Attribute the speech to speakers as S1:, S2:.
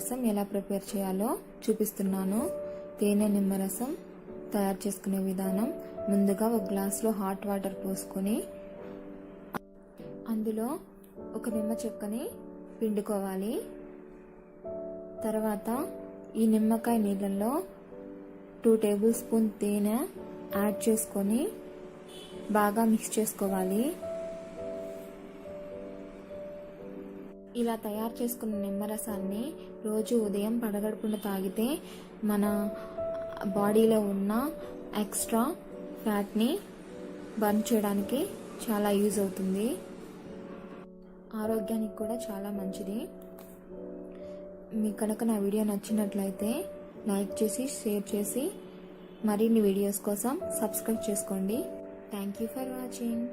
S1: నిమ్మరసం ఎలా ప్రిపేర్ చేయాలో చూపిస్తున్నాను. తేనె నిమ్మరసం తయారు చేసుకునే విధానం ముందుగా ఒక గ్లాస్లో హాట్ వాటర్ పోసుకొని అందులో ఒక నిమ్మ చెక్కని పిండుకోవాలి. తర్వాత ఈ నిమ్మకాయ నీళ్ళల్లో టూ టేబుల్ స్పూన్ తేనె యాడ్ చేసుకొని బాగా మిక్స్ చేసుకోవాలి. ఇలా తయారు చేసుకున్న నిమ్మరసాన్ని రోజు ఉదయం పడగడుపున తాగితే మన బాడీలో ఉన్న ఎక్స్ట్రా ఫ్యాట్ని బర్న్ చేయడానికి చాలా యూజ్ అవుతుంది. ఆరోగ్యానికి కూడా చాలా మంచిది. మీకు కనుక నా వీడియో నచ్చినట్లయితే లైక్ చేసి షేర్ చేసి మరిన్ని వీడియోస్ కోసం సబ్స్క్రైబ్ చేసుకోండి. Thank you for watching.